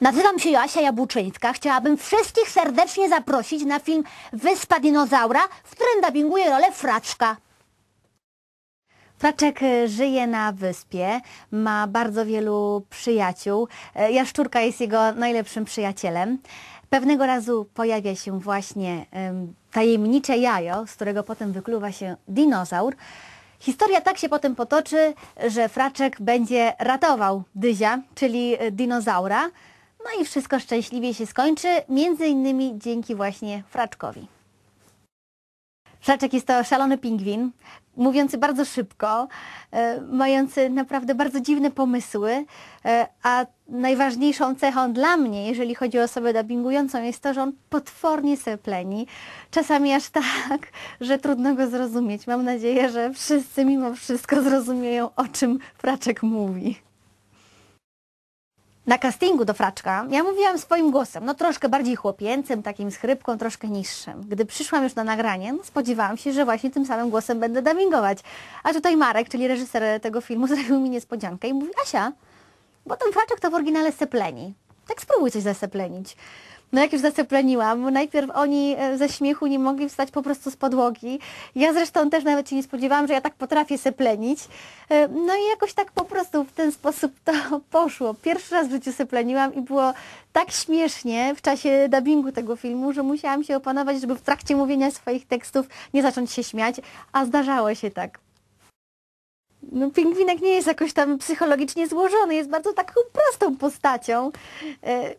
Nazywam się Joasia Jabłczyńska. Chciałabym wszystkich serdecznie zaprosić na film Wyspa Dinozaura, w którym dubbinguję rolę Fraczka. Fraczek e, żyje na wyspie, ma bardzo wielu przyjaciół. E, Jaszczurka jest jego najlepszym przyjacielem. Pewnego razu pojawia się właśnie em, tajemnicze jajo, z którego potem wykluwa się dinozaur. Historia tak się potem potoczy, że Fraczek będzie ratował Dyzia, czyli e, dinozaura. No i wszystko szczęśliwie się skończy, między innymi dzięki właśnie Fraczkowi. Fraczek jest to szalony pingwin, mówiący bardzo szybko, e, mający naprawdę bardzo dziwne pomysły, e, a najważniejszą cechą dla mnie, jeżeli chodzi o osobę dubbingującą, jest to, że on potwornie sepleni. Czasami aż tak, że trudno go zrozumieć. Mam nadzieję, że wszyscy mimo wszystko zrozumieją, o czym Fraczek mówi. Na castingu do Fraczka ja mówiłam swoim głosem, no troszkę bardziej chłopięcym, takim z chrypką, troszkę niższym. Gdy przyszłam już na nagranie, no spodziewałam się, że właśnie tym samym głosem będę dubbingować. A tutaj Marek, czyli reżyser tego filmu, zrobił mi niespodziankę i mówi, Asia, bo ten Fraczek to w oryginale sepleni. Tak spróbuj coś zaseplenić. No jak już zasepleniłam, najpierw oni e, ze śmiechu nie mogli wstać po prostu z podłogi. Ja zresztą też nawet się nie spodziewałam, że ja tak potrafię seplenić. E, No i jakoś tak po prostu w ten sposób to poszło. Pierwszy raz w życiu sepleniłam i było tak śmiesznie w czasie dubbingu tego filmu, że musiałam się opanować, żeby w trakcie mówienia swoich tekstów nie zacząć się śmiać, a zdarzało się tak. No, pingwinek nie jest jakoś tam psychologicznie złożony, jest bardzo taką prostą postacią. E,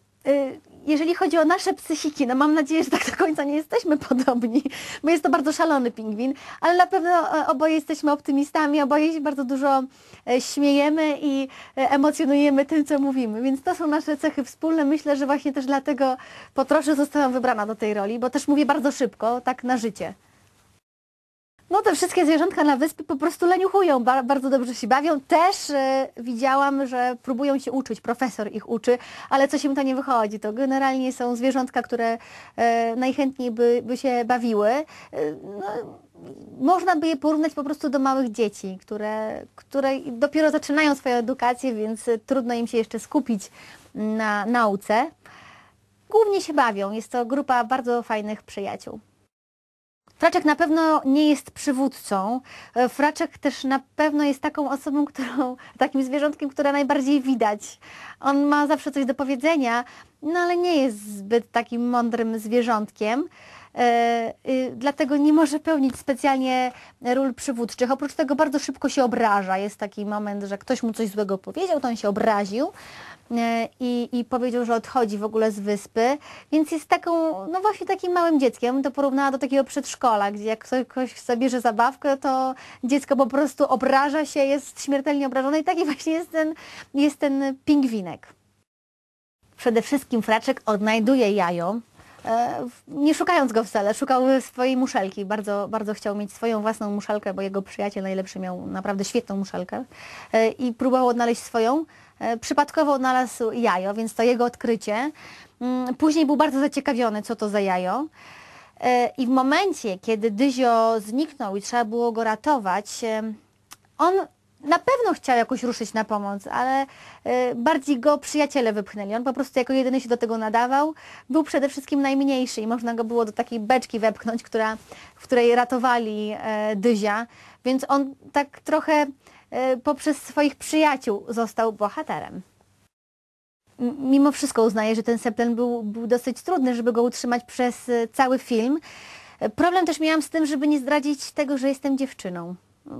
Jeżeli chodzi o nasze psychiki, no mam nadzieję, że tak do końca nie jesteśmy podobni, bo jest to bardzo szalony pingwin, ale na pewno e, oboje jesteśmy optymistami, oboje się bardzo dużo e, śmiejemy i e, emocjonujemy tym, co mówimy, więc to są nasze cechy wspólne. Myślę, że właśnie też dlatego po trosze zostałam wybrana do tej roli, bo też mówię bardzo szybko, tak na życie. No te wszystkie zwierzątka na wyspie po prostu leniuchują, ba bardzo dobrze się bawią. Też e, widziałam, że próbują się uczyć, profesor ich uczy, ale coś im to nie wychodzi. To generalnie są zwierzątka, które e, najchętniej by, by się bawiły. E, no, można by je porównać po prostu do małych dzieci, które, które dopiero zaczynają swoją edukację, więc trudno im się jeszcze skupić na nauce. Głównie się bawią. Jest to grupa bardzo fajnych przyjaciół. Fraczek na pewno nie jest przywódcą. E, Fraczek też na pewno jest taką osobą, którą, takim zwierzątkiem, które najbardziej widać. On ma zawsze coś do powiedzenia, no ale nie jest zbyt takim mądrym zwierzątkiem. E, y, Dlatego nie może pełnić specjalnie ról przywódczych. Oprócz tego bardzo szybko się obraża. Jest taki moment, że ktoś mu coś złego powiedział, to on się obraził e, i, i powiedział, że odchodzi w ogóle z wyspy, więc jest taką, no właśnie takim małym dzieckiem. To porównała do takiego przedszkola, gdzie jak ktoś zabierze zabawkę, to dziecko po prostu obraża się, jest śmiertelnie obrażone i taki właśnie jest ten, jest ten pingwinek. Przede wszystkim Fraczek odnajduje jajo, nie szukając go wcale, szukał swojej muszelki. Bardzo, bardzo chciał mieć swoją własną muszelkę, bo jego przyjaciel najlepszy miał naprawdę świetną muszelkę e, i próbował odnaleźć swoją. E, Przypadkowo odnalazł jajo, więc to jego odkrycie. Mm, Później był bardzo zaciekawiony, co to za jajo. E, I w momencie, kiedy Dyzio zniknął i trzeba było go ratować, e, on na pewno chciał jakoś ruszyć na pomoc, ale e, bardziej go przyjaciele wypchnęli. On po prostu jako jedyny się do tego nadawał. Był przede wszystkim najmniejszy i można go było do takiej beczki wepchnąć, która, w której ratowali e, Dyzia, więc on tak trochę e, poprzez swoich przyjaciół został bohaterem. Mimo wszystko uznaję, że ten seplen był, był dosyć trudny, żeby go utrzymać przez cały film. Problem też miałam z tym, żeby nie zdradzić tego, że jestem dziewczyną.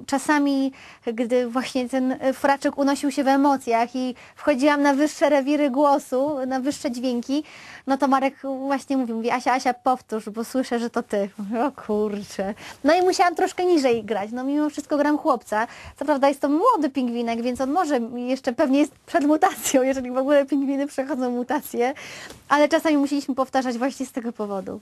Czasami, gdy właśnie ten fraczek unosił się w emocjach i wchodziłam na wyższe rewiry głosu, na wyższe dźwięki, no to Marek właśnie mówił, mówi Asia, Asia, powtórz, bo słyszę, że to ty. O kurczę. No i musiałam troszkę niżej grać. No mimo wszystko gram chłopca. Co prawda jest to młody pingwinek, więc on może jeszcze pewnie jest przed mutacją, jeżeli w ogóle pingwiny przechodzą mutację, ale czasami musieliśmy powtarzać właśnie z tego powodu.